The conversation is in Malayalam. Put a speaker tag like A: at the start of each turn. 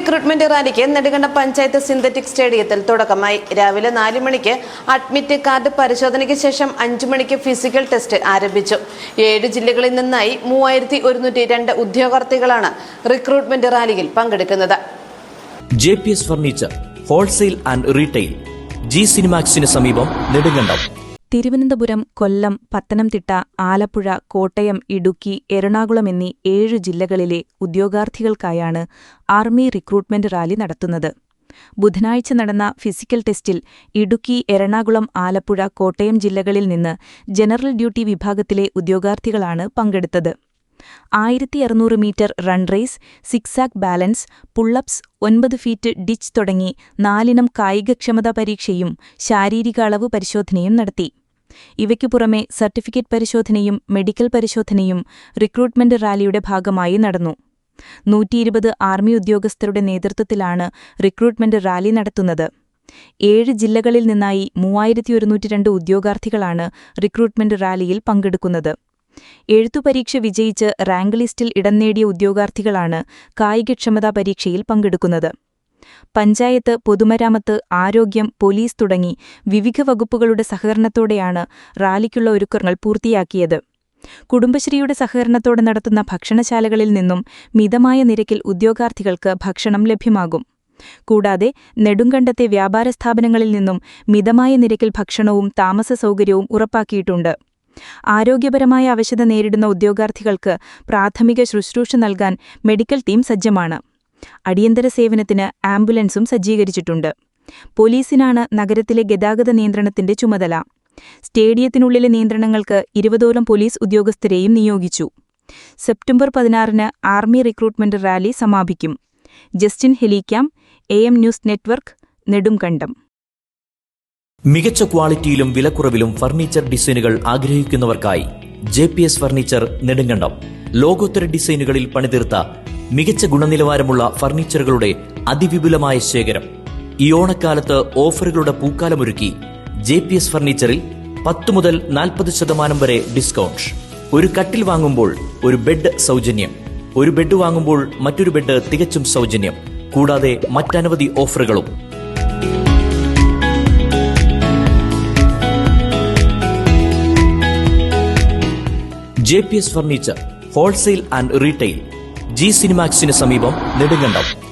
A: റിക്രൂട്ട്മെന്റ് റാലിക്ക് നെടുകണ്ട പഞ്ചായത്ത് സിന്തറ്റിക് സ്റ്റേഡിയത്തിൽ തുടക്കമായി. രാവിലെ നാല് മണിക്ക് അഡ്മിറ്റ് കാർഡ് പരിശോധനയ്ക്ക് ശേഷം അഞ്ചു മണിക്ക് ഫിസിക്കൽ ടെസ്റ്റ് ആരംഭിച്ചു. ഏഴ് ജില്ലകളിൽ നിന്നായി മൂവായിരത്തി ഒരുന്നൂറ്റി രണ്ട് ഉദ്യോഗാർത്ഥികളാണ് റിക്രൂട്ട്മെന്റ് റാലിയിൽ പങ്കെടുക്കുന്നത്.
B: J P S furniture wholesale and retail G സിനിമാക്സിന് സമീപം നെടുങ്കണ്ടം.
C: തിരുവനന്തപുരം കൊല്ലം പത്തനംതിട്ട ആലപ്പുഴ കോട്ടയം ഇടുക്കി എറണാകുളം എന്നീ ഏഴ് ജില്ലകളിലെ ഉദ്യോഗാർത്ഥികൾക്കായാണ് ആർമി റിക്രൂട്ട്മെന്റ് റാലി നടത്തുന്നത്. ബുധനാഴ്ച നടന്ന ഫിസിക്കൽ ടെസ്റ്റിൽ ഇടുക്കി എറണാകുളം ആലപ്പുഴ കോട്ടയം ജില്ലകളിൽ നിന്ന് ജനറൽ ഡ്യൂട്ടി വിഭാഗത്തിലെ ഉദ്യോഗാർത്ഥികളാണ് പങ്കെടുത്തത്. ആയിരത്തി അറുന്നൂറ് metre run race zigzag balance pullups ഒൻപത് ഫീറ്റ് ഡിച്ച് തുടങ്ങി നാലിനം കായികക്ഷമതാ പരീക്ഷയും ശാരീരിക അളവ് പരിശോധനയും നടത്തി. ഇവയ്ക്കു പുറമെ സർട്ടിഫിക്കറ്റ് പരിശോധനയും മെഡിക്കൽ പരിശോധനയും റിക്രൂട്ട്മെന്റ് റാലിയുടെ ഭാഗമായി നടന്നു. നൂറ്റിയിരുപത് ആർമി ഉദ്യോഗസ്ഥരുടെ നേതൃത്വത്തിലാണ് റിക്രൂട്ട്മെന്റ് റാലി നടത്തുന്നത്. ഏഴ് ജില്ലകളിൽ നിന്നായി മൂവായിരത്തി ഒരുന്നൂറ്റി രണ്ട് ഉദ്യോഗാർത്ഥികളാണ് റിക്രൂട്ട്മെന്റ് റാലിയിൽ പങ്കെടുക്കുന്നത്. എഴുത്തുപരീക്ഷ വിജയിച്ച് റാങ്ക് ലിസ്റ്റിൽ ഇടം നേടിയ ഉദ്യോഗാർത്ഥികളാണ് കായികക്ഷമതാ പരീക്ഷയിൽ പങ്കെടുക്കുന്നത്. പഞ്ചായത്ത് പൊതുമരാമത്ത് ആരോഗ്യം പോലീസ് തുടങ്ങി വിവിധ വകുപ്പുകളുടെ സഹകരണത്തോടെയാണ് റാലിക്കുള്ള ഒരുക്കങ്ങൾ പൂർത്തിയാക്കിയത്. കുടുംബശ്രീയുടെ സഹകരണത്തോടെ നടത്തുന്ന ഭക്ഷണശാലകളിൽ നിന്നും മിതമായ നിരക്കിൽ ഉദ്യോഗാർത്ഥികൾക്ക് ഭക്ഷണം ലഭ്യമാകും. കൂടാതെ നെടുങ്കണ്ടത്തെ വ്യാപാര സ്ഥാപനങ്ങളിൽ നിന്നും മിതമായ നിരക്കിൽ ഭക്ഷണവും താമസ സൗകര്യവും ഉറപ്പാക്കിയിട്ടുണ്ട്. ആരോഗ്യപരമായ അവശത നേരിടുന്ന ഉദ്യോഗാർത്ഥികൾക്ക് പ്രാഥമിക ശുശ്രൂഷ നൽകാൻ മെഡിക്കൽ ടീം സജ്ജമാണ്. അടിയന്തര സേവനത്തിന് ആംബുലൻസും സജ്ജീകരിച്ചിട്ടുണ്ട്. പോലീസിനാണ് നഗരത്തിലെ ഗതാഗത നിയന്ത്രണത്തിന്റെ ചുമതല. സ്റ്റേഡിയത്തിനുള്ളിലെ നിയന്ത്രണങ്ങൾക്ക് ഇരുപതോളം പോലീസ് ഉദ്യോഗസ്ഥരെയും നിയോഗിച്ചു. സെപ്റ്റംബർ പതിനാറിന് ആർമി റിക്രൂട്ട്മെന്റ് റാലി സമാപിക്കും. Justin helicam A M news network Nedumkandam.
B: മികച്ച ക്വാളിറ്റിയിലും വിലക്കുറവിലും ഫർണിച്ചർ ഡിസൈനുകൾ ആഗ്രഹിക്കുന്നവർക്കായി J P S furniture Nedunkandam ലോകോത്തര ഡിസൈനുകളിൽ പണിതീർത്ത മികച്ച ഗുണനിലവാരമുള്ള ഫർണിച്ചറുകളുടെ അതിവിപുലമായ ശേഖരം. ഈ ഓണക്കാലത്ത് ഓഫറുകളുടെ പൂക്കാലമൊരുക്കി ജെ പി എസ് ഫർണിച്ചറിൽ പത്ത് മുതൽ നാൽപ്പത് ശതമാനം വരെ ഡിസ്കൗണ്ട്. ഒരു കട്ടിൽ വാങ്ങുമ്പോൾ ഒരു ബെഡ് സൗജന്യം. ഒരു ബെഡ് വാങ്ങുമ്പോൾ മറ്റൊരു ബെഡ് തികച്ചും സൗജന്യം. കൂടാതെ മറ്റനവധി ഓഫറുകളും. J P S furniture wholesale and retail G സിനിമാക്സിന് സമീപം നെടുങ്കണ്ടം.